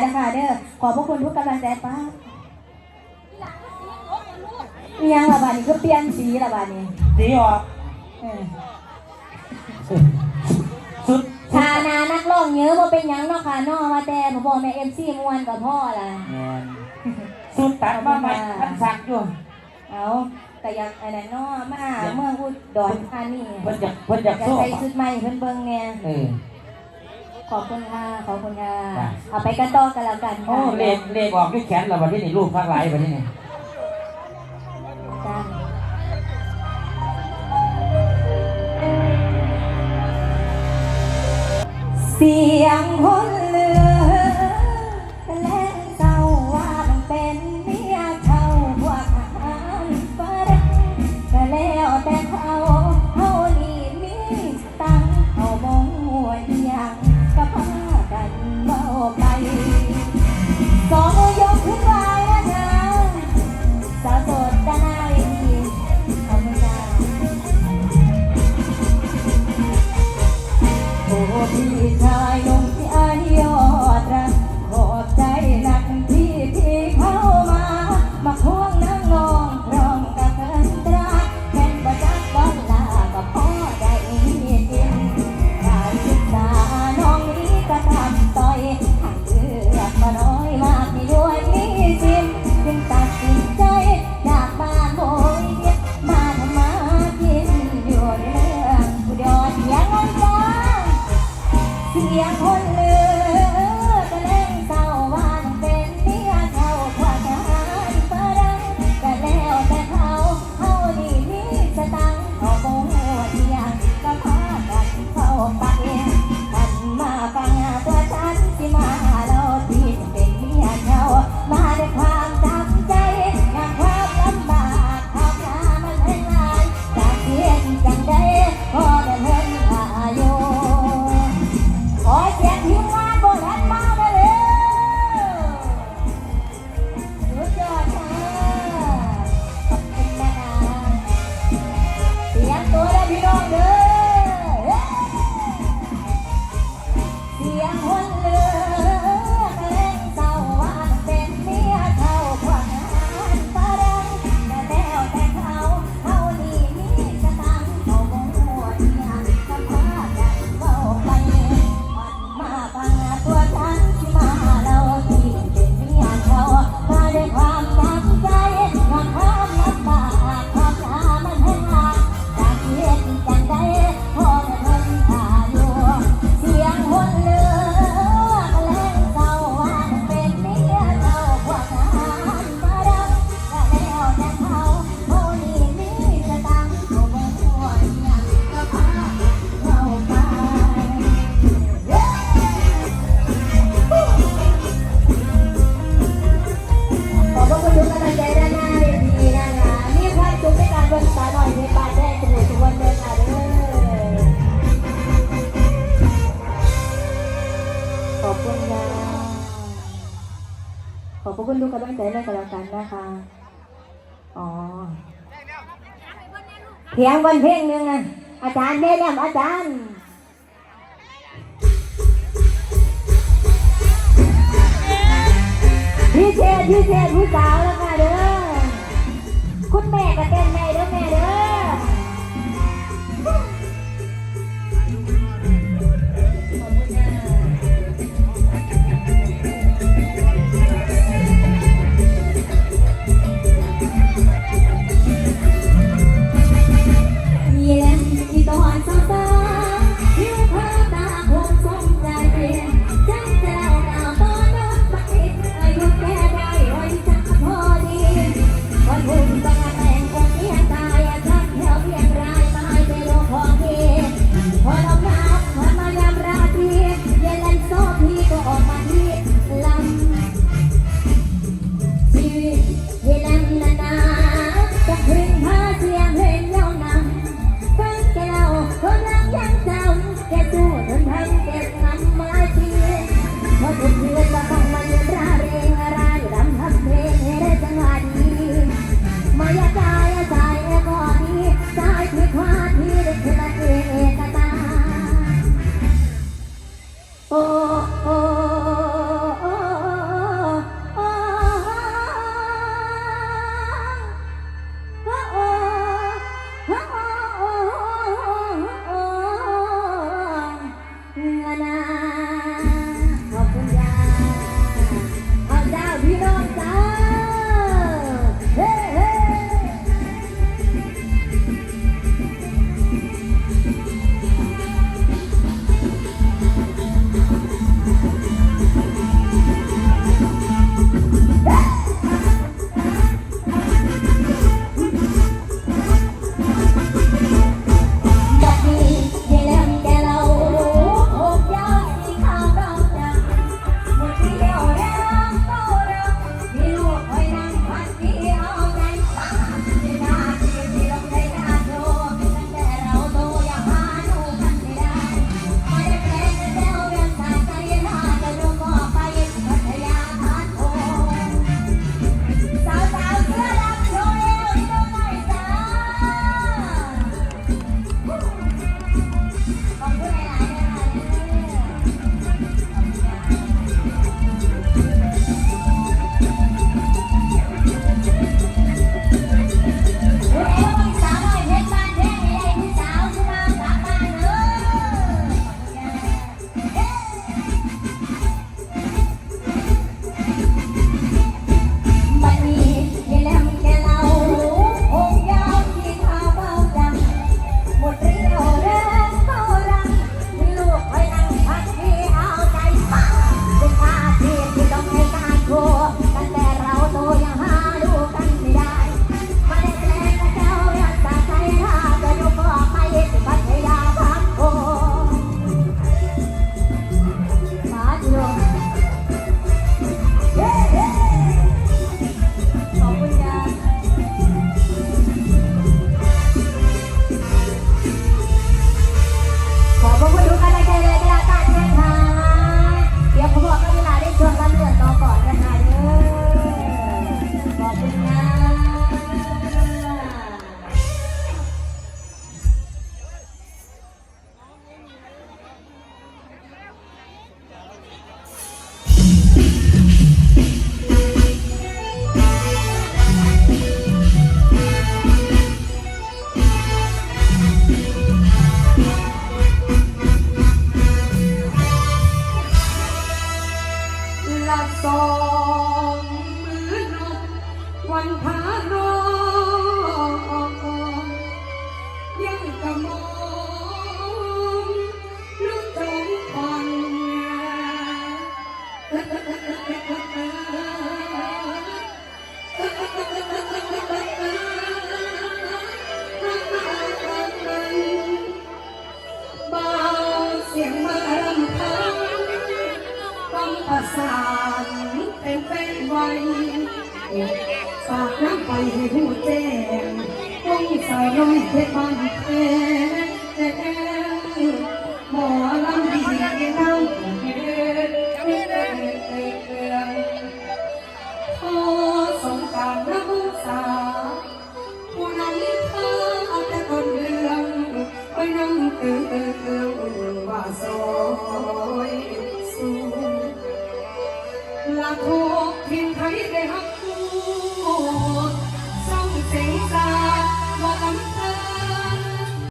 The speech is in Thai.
ๆนะคะเด้อขอพระคุณทุกกำลังใจป้ายังระบาดนี้ก็เปลี่ยนสีระบาดนี้สีออกชออานานักร้องเยอะมาเป็นยังเนาะค่ะนอมาแต่ผมบอกแม่เอ็มซีมวนกับพ่อละแมนสุดตัดมาใหม่ทันสักอยู่เอาแต่ยังอันนั้นนอมาเมื่องอุดอนธานีเพิ่นจยากเพิ่นจยากโซ่ ใส่ชุดใหม่เพิ่นเบิ่งเนี่ย ขอบคุณค่ะขอบคุณค่ะเอาไปกันต่อกันแล้วกันโอ้ค่ะเลขเลขบอกด้วแขนเราวันนี้นี่รูปภาคหลายวันนี้นี่จ้เสียงคน เสียคนลืม ใจเลยก็แล้วกันนะคะ อ๋อเพียงวันเพียงหนึ่งอะอาจารย์แม่แล้วอาจารย์พิเชษพิเชษผู้สาวแล้วค่ะเด้อคุณแม่ก็เต้นแม่เด้อแม่เด้อ สาว